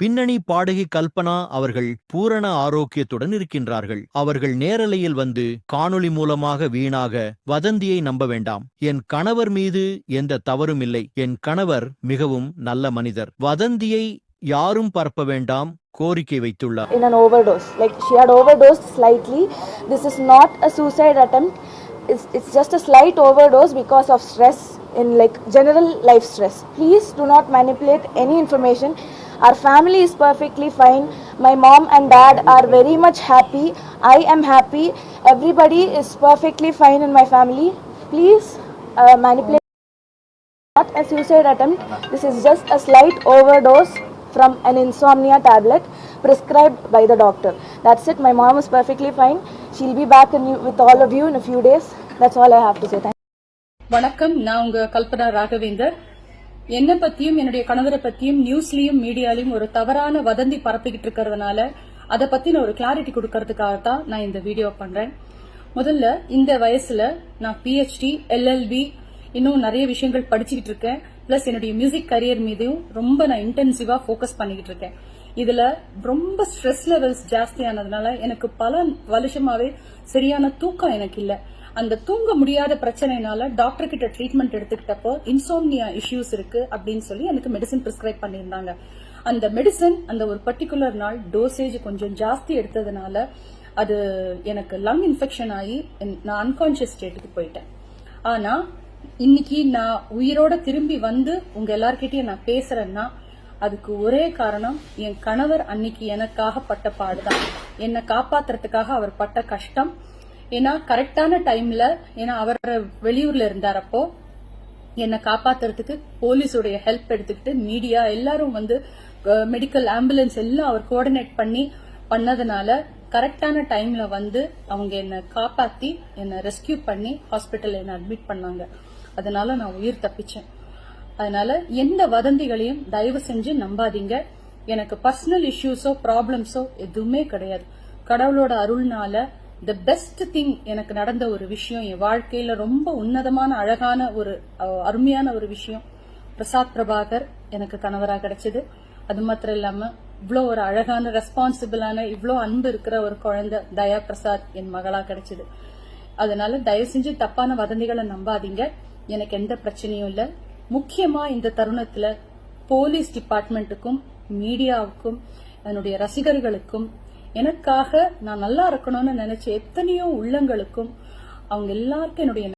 பின்னணி பாடகி கல்பனா அவர்கள் பூரண ஆரோக்கியத்துடன் இருக்கின்றார்கள் அவர்கள் நேரலையில் வந்து காணொளி மூலமாக வீணாக வதந்தியை நம்ப வேண்டாம் என் கணவர் மீது எந்த தவறும் இல்லை என் கணவர் மிகவும் நல்ல மனிதர் வதந்தியை யாரும் பரப்ப வேண்டாம் கோரிக்கை வைத்துள்ளார் in overdose like she overdose slightly this is not a suicide attempt it's it's just slight overdose because of stress in like general life stress please do not manipulate any information Our family is perfectly fine. My mom and dad are very much happy. I am happy. Everybody is perfectly fine in my family. Please uh, manipulate not a suicide attempt. This is just a slight overdose from an insomnia tablet prescribed by the doctor. That's it. My mom is perfectly fine. She'll be back in, with all of you in a few days. That's all I have to say. Thank வணக்கம் நான் உங்க கல்பனா ராகவேந்தர் என்னை பத்தியும் என்னுடைய கணவரை பத்தியும் நியூஸ்லயும் மீடியாலையும் ஒரு தவறான வதந்தி பரப்பிக்கிட்டு இருக்கிறதுனால அதை பத்தி நான் ஒரு கிளாரிட்டி கொடுக்கறதுக்காக தான் நான் இந்த வீடியோ பண்றேன். முதல்ல இந்த வயசுல நான் பிஹெச்டி எல்எல்பி இன்னும் நிறைய விஷயங்கள் படிச்சுக்கிட்டு இருக்கேன். பிளஸ் என்னுடைய மியூசிக் கரியர் மீதையும் ரொம்ப நான் இன்டென்சிவா ஃபோக்கஸ் பண்ணிக்கிட்டு இருக்கேன். இதுல ரொம்ப ஸ்ட்ரெஸ் லெவல்ஸ் ஜாஸ்தியானதுனால எனக்கு பல வருஷமாவே சரியான தூக்கம் எனக்கு இல்லை. அந்த தூங்க முடியாத பிரச்சனைனால டாக்டர் கிட்ட ட்ரீட்மெண்ட் எடுத்துக்கிட்டப்போ இன்சோம்னியா இஷ்யூஸ் இருக்கு அப்படின்னு சொல்லி எனக்கு மெடிசன் பிரிஸ்கிரைப் பண்ணியிருந்தாங்க. அந்த மெடிசன் அந்த ஒரு பர்டிகுலர் நாள் டோசேஜ் கொஞ்சம் ஜாஸ்தி எடுத்ததுனால அது எனக்கு லங் இன்ஃபெக்ஷன் ஆகி என்- நான் அன்கான்சியஸ் ஸ்டேட்டுக்கு போயிட்டேன். ஆனா இன்னைக்கு நான் உயிரோட திரும்பி வந்து உங்க எல்லார்கிட்டயும் நான் பேசுறேன்னா அதுக்கு ஒரே காரணம் என் கணவர் அன்னைக்கு எனக்காக பட்ட பாடுதான். என்னை காப்பாத்துறதுக்காக அவர் பட்ட கஷ்டம். ஏன்னா கரெக்டான டைம்ல ஏன்னா அவர் வெளியூர்ல இருந்தார் அப்போ என்னை காப்பாத்துறதுக்கு போலீஸோடைய ஹெல்ப் எடுத்துக்கிட்டு மீடியா எல்லாரும் வந்து மெடிக்கல் ஆம்புலன்ஸ் எல்லாம் அவர் கோஆர்டினேட் பண்ணி பண்ணதுனால கரெக்டான டைம்ல வந்து அவங்க என்னை காப்பாத்தி என்னை ரெஸ்கியூ பண்ணி ஹாஸ்பிட்டல் என்னை அட்மிட் பண்ணாங்க. அதனால நான் உயிர் தப்பிச்சேன். அதனால எந்த வதந்திகளையும் தயவு செஞ்சு நம்பாதீங்க. எனக்கு பர்சனல் இஷ்யூஸோ ப்ராப்ளம்ஸோ எதுவுமே கிடையாது. கடவுளோட அருள்னால த பெஸ்ட் திங் எனக்கு நடந்த ஒரு விஷயம் என் வாழ்க்கையில ரொம்ப உன்னதமான அழகான ஒரு அருமையான ஒரு விஷயம் பிரசாத் பிரபாகர் எனக்கு கணவராக கிடைச்சது. அது மாத்திரம் இல்லாம இவ்வளோ ஒரு அழகான ரெஸ்பான்சிபிளான இவ்வளோ அன்பு இருக்கிற ஒரு குழந்தை தயா பிரசாத் என் மகளா கிடைச்சது. அதனால தயவு செஞ்சு தப்பான வதந்திகளை நம்பாதீங்க. எனக்கு எந்த பிரச்சனையும் இல்ல. முக்கியமா இந்த தருணத்துல போலீஸ் டிபார்ட்மெண்ட்டுக்கும் மீடியாவுக்கும் என்னுடைய ரசிகர்களுக்கும் எனக்காக நான் நல்லா இருக்கணும்னு நினைச்ச எத்தனையோ உள்ளங்களுக்கும் அவங்க எல்லாருக்கும் என்னுடைய